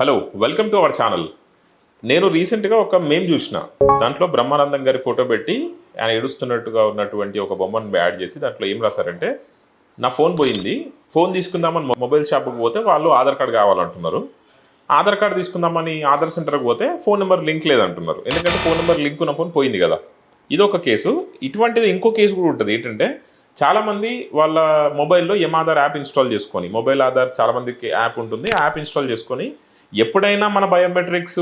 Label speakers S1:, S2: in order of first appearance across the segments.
S1: Hello welcome to our channel. నేను రీసెంట్గా ఒక మేము చూసిన. దాంట్లో బ్రహ్మానందం గారి ఫోటో పెట్టి ఆయన ఏడుస్తున్నట్టుగా ఉన్నటువంటి ఒక బొమ్మను యాడ్ చేసి దాంట్లో ఏం రాశారంటే నా ఫోన్ పోయింది ఫోన్ తీసుకుందామని మొబైల్ షాప్కి పోతే వాళ్ళు ఆధార్ కార్డు కావాలంటున్నారు. ఆధార్ కార్డు తీసుకుందామని ఆధార్ సెంటర్కి పోతే ఫోన్ నెంబర్ లింక్ లేదంటున్నారు. ఎందుకంటే ఫోన్ నెంబర్ లింక్ ఉన్న ఫోన్ పోయింది కదా. ఇది ఒక కేసు. ఇటువంటిది ఇంకో కేసు కూడా ఉంటుంది. ఏంటంటే చాలామంది వాళ్ళ మొబైల్లో ఎం ఆధార్ యాప్ ఇన్స్టాల్ చేసుకొని మొబైల్ ఆధార్ చాలామందికి యాప్ ఉంటుంది. యాప్ ఇన్స్టాల్ చేసుకొని ఎప్పుడైనా మన బయోమెట్రిక్స్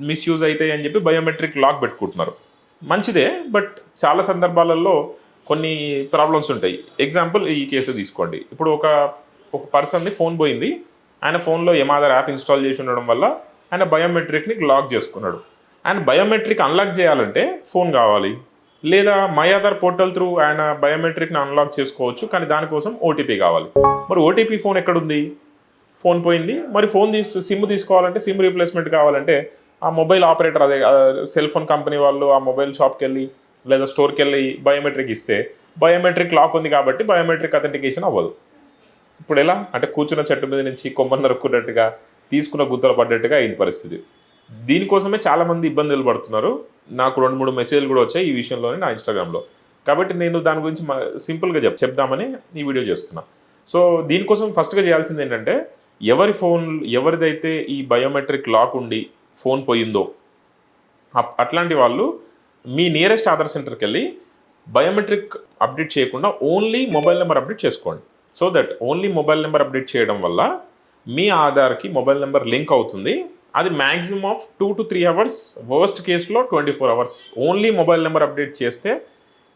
S1: మిస్యూజ్ అవుతాయి అని చెప్పి బయోమెట్రిక్ లాక్ పెట్టుకుంటున్నారు. మంచిదే బట్ చాలా సందర్భాలలో కొన్ని ప్రాబ్లమ్స్ ఉంటాయి. ఎగ్జాంపుల్ ఈ కేసు తీసుకోండి. ఇప్పుడు ఒక ఒక పర్సన్ది ఫోన్ పోయింది. ఆయన ఫోన్లో ఏమాదర్ యాప్ ఇన్స్టాల్ చేసి ఉండడం వల్ల ఆయన బయోమెట్రిక్ని లాక్ చేసుకున్నాడు. ఆయన బయోమెట్రిక్ అన్లాక్ చేయాలంటే ఫోన్ కావాలి. లేదా మై ఆధార్ పోర్టల్ త్రూ ఆయన బయోమెట్రిక్ని అన్లాక్ చేసుకోవచ్చు కానీ దానికోసం ఓటీపీ కావాలి. మరి ఓటీపీ ఫోన్ ఎక్కడుంది? ఫోన్ పోయింది. మరి ఫోన్ తీసు సిమ్ తీసుకోవాలంటే సిమ్ రీప్లేస్మెంట్ కావాలంటే ఆ మొబైల్ ఆపరేటర్ అదే సెల్ ఫోన్ కంపెనీ వాళ్ళు ఆ మొబైల్ షాప్కి వెళ్ళి లేదా స్టోర్కి వెళ్ళి బయోమెట్రిక్ ఇస్తే బయోమెట్రిక్ లాక్ ఉంది కాబట్టి బయోమెట్రిక్ అథెంటికేషన్ అవ్వదు. ఇప్పుడు ఎలా? అంటే కూర్చున్న చెట్టు మీద నుంచి కొమ్మని నరుక్కున్నట్టుగా తీసుకున్న గుత్తలు పడ్డట్టుగా అయింది పరిస్థితి. దీనికోసమే చాలామంది ఇబ్బందులు పడుతున్నారు. నాకు రెండు మూడు మెసేజ్లు కూడా వచ్చాయి ఈ విషయంలోనే నా ఇన్స్టాగ్రామ్లో కాబట్టి నేను దాని గురించి సింపుల్గా చెప్ చెప్దామని ఈ వీడియో చేస్తున్నా. సో దీనికోసం ఫస్ట్గా చేయాల్సింది ఏంటంటే ఎవరి ఫోన్ ఎవరిదైతే ఈ బయోమెట్రిక్ లాక్ ఉండి ఫోన్ పోయిందో అప్- అట్లాంటి వాళ్ళు మీ నియరెస్ట్ ఆధార్ సెంటర్కి వెళ్ళి బయోమెట్రిక్ అప్డేట్ చేయకుండా ఓన్లీ మొబైల్ నెంబర్ అప్డేట్ చేసుకోండి. So that only mobile number update చేయడం వల్ల మీ ఆధార్కి మొబైల్ నెంబర్ లింక్ అవుతుంది. అది maximum of two to three hours worst కేసులో twenty four hours only mobile number update చేస్తే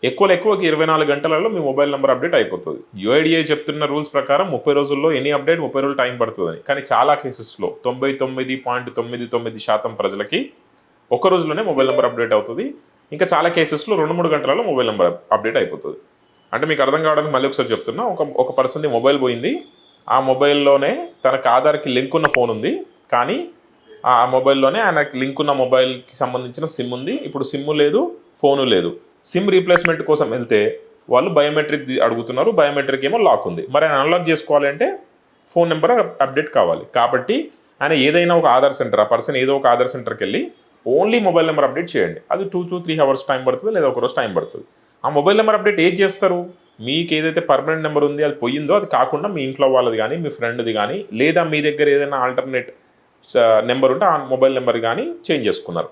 S1: ఎక్కువ ఎక్కువకి ఇరవై నాలుగు గంటలలో మీ మొబైల్ నెంబర్ అప్డేట్ అయిపోతుంది. యుఐడిఐ చెప్తున్న రూల్స్ ప్రకారం ముప్పై రోజుల్లో ఎనీ అప్డేట్ ముప్పై రోజులు టైం పడుతుందని. కానీ చాలా కేసెస్లో తొంభై తొమ్మిది పాయింట్ తొమ్మిది తొమ్మిది శాతం ప్రజలకి ఒక రోజులోనే మొబైల్ నెంబర్ అప్డేట్ అవుతుంది. ఇంకా చాలా కేసెస్లో రెండు మూడు గంటలలో మొబైల్ నెంబర్ అప్డేట్ అయిపోతుంది. అంటే మీకు అర్థం కావడానికి మళ్ళీ ఒకసారి చెప్తున్నా ఒక ఒక పర్సన్ది మొబైల్ పోయింది. ఆ మొబైల్లోనే తనకు ఆధార్కి లింక్ ఉన్న ఫోన్ ఉంది. కానీ ఆ మొబైల్లోనే ఆయనకి లింక్ ఉన్న మొబైల్కి సంబంధించిన సిమ్ ఉంది. ఇప్పుడు సిమ్ లేదు ఫోను లేదు. సిమ్ రీప్లేస్మెంట్ కోసం వెళ్తే వాళ్ళు బయోమెట్రిక్ అడుగుతున్నారు బయోమెట్రిక్ ఏమో లాక్ ఉంది. మరి ఆయన అన్లాక్ చేసుకోవాలి అంటే ఫోన్ నెంబర్ అప్డేట్ కావాలి. కాబట్టి ఆయన ఏదైనా ఒక ఆధార్ సెంటర్ ఆ పర్సన్ ఏదో ఒక ఆధార్ సెంటర్కి వెళ్ళి ఓన్లీ మొబైల్ నెంబర్ అప్డేట్ చేయండి. అది two two three hours time పడుతుంది లేదా ఒక రోజు టైం పడుతుంది. ఆ మొబైల్ నెంబర్ అప్డేట్ ఏం చేస్తారు? మీకు ఏదైతే పర్మనెంట్ నెంబర్ ఉంది అది పోయిందో అది కాకుండా మీ ఇంట్లో వాళ్ళది కానీ మీ ఫ్రెండ్ది కానీ లేదా మీ దగ్గర ఏదైనా ఆల్టర్నేట్ నెంబర్ ఉంటే ఆ మొబైల్ నెంబర్ కానీ చేంజ్ చేసుకున్నారు.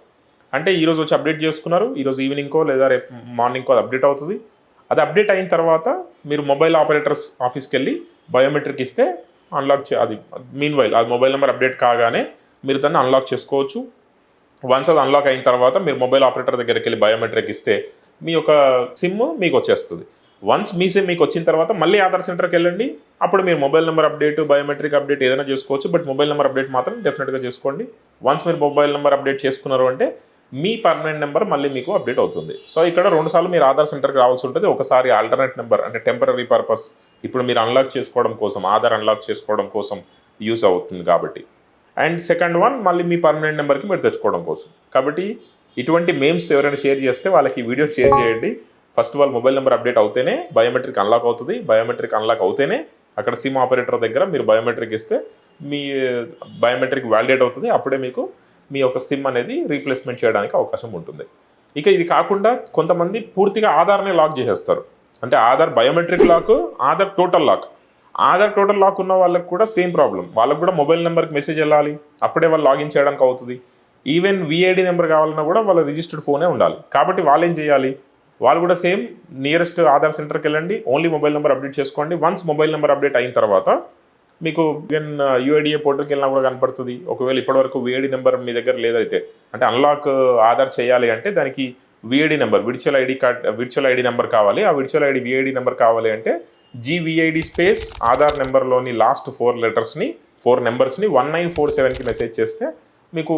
S1: అంటే ఈరోజు వచ్చి అప్డేట్ చేసుకున్నారు ఈరోజు ఈవినింగ్కో లేదా రేపు మార్నింగ్కో అది అప్డేట్ అవుతుంది. అది అప్డేట్ అయిన తర్వాత మీరు మొబైల్ ఆపరేటర్స్ ఆఫీస్కి వెళ్ళి బయోమెట్రిక్ ఇస్తే అన్లాక్ చే అది మీన్ వైల్ అది మొబైల్ నెంబర్ అప్డేట్ కాగానే మీరు దాన్ని అన్లాక్ చేసుకోవచ్చు. వన్స్ అది అన్లాక్ అయిన తర్వాత మీరు మొబైల్ ఆపరేటర్ దగ్గరికి వెళ్ళి బయోమెట్రిక్ ఇస్తే మీ యొక్క సిమ్ మీకు వచ్చేస్తుంది. వన్స్ మీ సిమ్ మీకు వచ్చిన తర్వాత మళ్ళీ ఆధార్ సెంటర్కి వెళ్ళండి. అప్పుడు మీరు mobile number update biometric update ఏదైనా చేసుకోవచ్చు. బట్ మొబైల్ నెంబర్ అప్డేట్ మాత్రం డెఫినెట్గా చేసుకోండి. వన్స్ మీరు మొబైల్ నెంబర్ అప్డేట్ చేసుకున్నారు అంటే మీ పర్మనెంట్ నెంబర్ మళ్ళీ మీకు అప్డేట్ అవుతుంది. సో ఇక్కడ రెండు సార్లు మీరు ఆధార్ సెంటర్కి రావాల్సి ఉంటుంది. ఒకసారి ఆల్టర్నేట్ నెంబర్ అంటే టెంపరీ పర్పస్ ఇప్పుడు మీరు అన్లాక్ చేసుకోవడం కోసం ఆధార్ అన్లాక్ చేసుకోవడం కోసం యూస్ అవుతుంది కాబట్టి. అండ్ సెకండ్ వన్ మళ్ళీ మీ పర్మనెంట్ నెంబర్కి మీరు తెచ్చుకోవడం కోసం. కాబట్టి ఇటువంటి మేమ్స్ ఎవరైనా షేర్ చేస్తే వాళ్ళకి వీడియో షేర్ చేయండి. First all mobile number update అవుతేనే biometric unlock అవుతుంది. బయోమెట్రిక్ అన్లాక్ అవుతేనే అక్కడ సిమ్ ఆపరేటర్ దగ్గర మీరు బయోమెట్రిక్ ఇస్తే మీ బయోమెట్రిక్ వ్యాలిడేట్ అవుతుంది. అప్పుడే మీకు మీ యొక్క సిమ్ అనేది రీప్లేస్మెంట్ చేయడానికి అవకాశం ఉంటుంది. ఇక ఇది కాకుండా కొంతమంది పూర్తిగా ఆధార్నే లాక్ చేసేస్తారు. అంటే Aadhaar biometric lock Aadhaar total lock. Aadhaar total lock ఉన్న వాళ్ళకి కూడా సేమ్ ప్రాబ్లం. వాళ్ళకి కూడా మొబైల్ నెంబర్కి మెసేజ్ వెళ్ళాలి అప్పుడే వాళ్ళు లాగిన్ చేయడానికి అవుతుంది. ఈవెన్ విఐడి నెంబర్ కావాలన్నా కూడా వాళ్ళ రిజిస్టర్డ్ ఫోనే ఉండాలి. కాబట్టి వాళ్ళు ఏం చేయాలి? వాళ్ళు కూడా సేమ్ నియరెస్ట్ ఆధార్ సెంటర్కి వెళ్ళండి ఓన్లీ మొబైల్ నెంబర్ అప్డేట్ చేసుకోండి. వన్స్ మొబైల్ నెంబర్ అప్డేట్ అయిన తర్వాత మీకు ఈవెన్ యూఐడిఏ పోర్టల్కి వెళ్ళినా కూడా కనపడుతుంది. ఒకవేళ ఇప్పటివరకు విఐడి నెంబర్ మీ దగ్గర లేదైతే. అంటే అన్లాక్ ఆధార్ చేయాలి అంటే దానికి VID number virtual ID card virtual ID number కావాలి. ఆ విర్చువల్ ఐడి విఐడి నెంబర్ కావాలి అంటే జీవిఐడి స్పేస్ ఆధార్ నెంబర్లోని లాస్ట్ ఫోర్ లెటర్స్ని ఫోర్ నెంబర్స్ని వన్ నైన్ ఫోర్ సెవెన్కి మెసేజ్ చేస్తే మీకు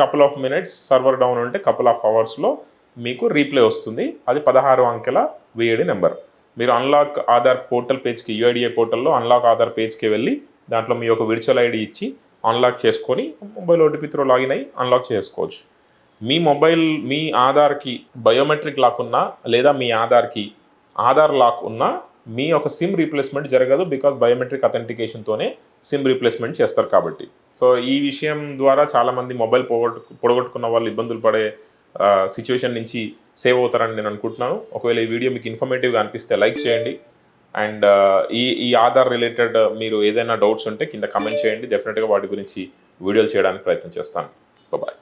S1: couple of minutes server down ఉంటే కపుల్ ఆఫ్ అవర్స్లో మీకు రీప్లే వస్తుంది. అది పదహారు అంకెల విఐడి నెంబర్ మీరు అన్లాక్ ఆధార్ పోర్టల్ పేజ్కి యూఐడిఏ పోర్టల్లో అన్లాక్ ఆధార్ పేజ్కి వెళ్ళి దాంట్లో మీ యొక్క విర్చువల్ ఐడి ఇచ్చి అన్లాక్ చేసుకొని మొబైల్ ఓటీపీతో లాగిన్ అయ్యి అన్లాక్ చేసుకోవచ్చు. మీ మొబైల్ మీ ఆధార్కి బయోమెట్రిక్ లాక్ ఉన్నా లేదా మీ ఆధార్కి ఆధార్ లాక్ ఉన్నా మీ యొక్క సిమ్ రీప్లేస్మెంట్ జరగదు బికాస్ బయోమెట్రిక్ అథెంటికేషన్తోనే సిమ్ రీప్లేస్మెంట్ చేస్తారు కాబట్టి. సో ఈ విషయం ద్వారా చాలామంది మొబైల్ పోగొట్టు పొడగొట్టుకున్న వాళ్ళు ఇబ్బందులు పడే సిచ్యువేషన్ నుంచి సేవ్ అవుతారని నేను అనుకుంటున్నాను. ఒకవేళ ఈ వీడియో మీకు ఇన్ఫర్మేటివ్గా అనిపిస్తే లైక్ చేయండి. అండ్ ఈ ఈ ఆధార్ రిలేటెడ్ మీరు ఏదైనా డౌట్స్ ఉంటే కింద కమెంట్ చేయండి. డెఫినెట్గా వాటి గురించి వీడియోలు చేయడానికి ప్రయత్నం చేస్తాను. బాయ్